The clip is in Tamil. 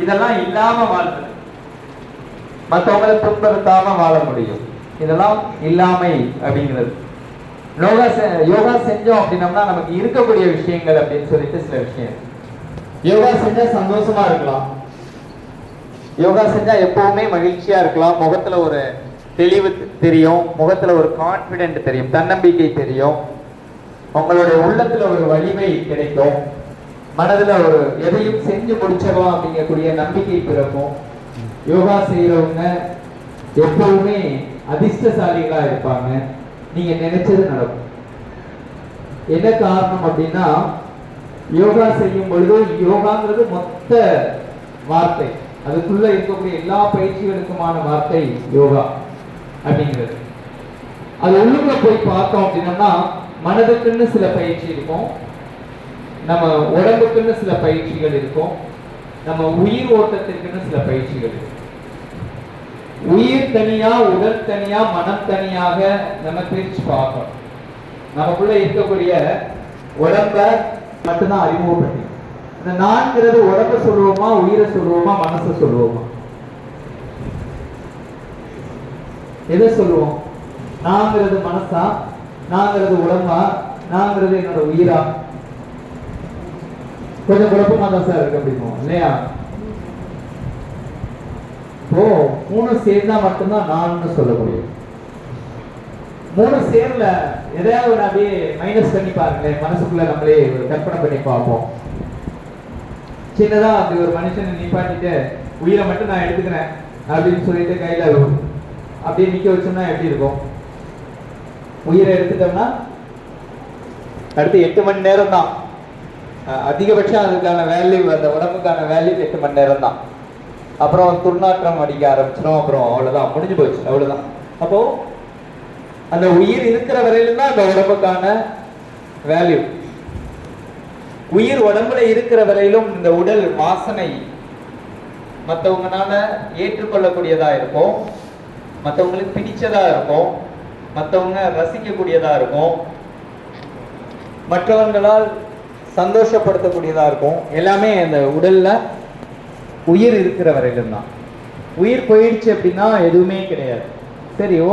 இதெல்லாம் இல்லாம வாழ்றது. மற்றவங்களை துன்புறுத்தாம வாழ முடியும். இதெல்லாம் இல்லாமை அப்படிங்கிறது. யோகா யோகா செஞ்சோம் அப்படின்னம்னா நமக்கு இருக்கக்கூடிய விஷயங்கள் அப்படின்னு சொல்லிட்டு சில விஷயம் யோகா செஞ்சா சந்தோஷமா இருக்கலாம். யோகா செஞ்சா எப்பவுமே மகிழ்ச்சியா இருக்கலாம். முகத்துல ஒரு தெளிவு தெரியும். முகத்துல ஒரு கான்பிடென்ட் தெரியும். தன்னம்பிக்கை தெரியும். உங்களுடைய உள்ளத்துல ஒரு வலிமை கிடைக்கும். மனதுல ஒரு எதையும் செஞ்சு முடிச்சிடலாம் அப்படிங்கக்கூடிய நம்பிக்கை பிறக்கும் யோகா செய்யறவங்க எப்பவுமே அதிர்ஷ்டசாலிகளா இருப்பாங்க. நீங்க நினைச்சது நடக்கும். என்ன காரணம் அப்படின்னா யோகா செய்யும் பொழுது யோகாங்கிறது மொத்த வார்த்தை. அதுக்குள்ள இருக்கக்கூடிய எல்லா பயிற்சிகளுக்குமான வார்த்தை யோகா அப்படிங்கிறது. அது உள்ளுக்குள்ள போய் பார்த்தோம் அப்படின்னம்னா மனதுக்குன்னு சில பயிற்சி இருக்கும். நம்ம உடம்புக்குன்னு சில பயிற்சிகள் இருக்கும். நம்ம உயிர் ஓட்டத்திற்குன்னு சில பயிற்சிகள் இருக்கும். உயிர் தனியா உடல் தனியா மனம் தனியாக நம்ம பிரிச்சு பார்க்கணும். நமக்குள்ள இருக்கக்கூடிய உடம்ப மட்டும்தான் அறிமுகப்படுத்தி. இந்த நான்கிறது உடம்ப சொல்லுவோமா உயிரை சொல்லுவோமா மனசை சொல்லுவோமா? எதை சொல்லுவோம்? நாங்கிறது மனசா நாங்கிறது உடம்பா நாங்கிறது என்னோட உயிரா? கொஞ்சம் குழப்பமா தான் சார் இருக்கு அப்படிமோ இல்லையா? இப்போ மூணு சேர்ந்தா மட்டும்தான் நான்னு சொல்ல முடியும். மூணு சேர்ல எதையாவது ஒரு அப்படியே மைனஸ் பண்ணி பாருங்களேன். மனசுக்குள்ள நம்மளே ஒரு கற்பனை பண்ணி பார்ப்போம். சின்னதா அப்படி ஒரு மனுஷனை நிப்பாட்டிட்டு உயிரை மட்டும் நான் எடுத்துக்கிறேன் அப்படின்னு சொல்லிட்டு கையில அப்படியே நிக்க வச்சோம்னா எப்படி இருக்கும்? உயிரை எடுத்துட்டோம்னா அடுத்து எட்டு மணி நேரம் தான் அதிகபட்சம் அதுக்கான வேல்யூ அந்த உடம்புக்கான வேல்யூ எட்டு மணி நேரம் தான் அப்புறம் துர்நாற்றம் அடிக்க ஆரம்பிச்சிடும் அப்புறம் அவ்வளவுதான். முடிஞ்சு போச்சு அவ்வளவுதான். அப்போ அந்த உயிர் இருக்கிற வரையிலும் தான் அந்த உடம்புக்கான வேல்யூ உயிர் உடம்புல இருக்கிற வரையிலும் இந்த உடல் வாசனை மற்றவங்கனால ஏற்றுக்கொள்ளக்கூடியதா இருக்கும். மற்றவங்களுக்கு பிடிச்சதா இருக்கும். மற்றவங்க ரசிக்கக்கூடியதா இருக்கும். மற்றவங்களால் சந்தோஷப்படுத்தக்கூடியதா இருக்கும். எல்லாமே அந்த உடல்ல உயிர் இருக்கிற வரையிலும் தான் உயிர் போயிடுச்சு அப்படின்னா எதுவுமே கிடையாது. சரி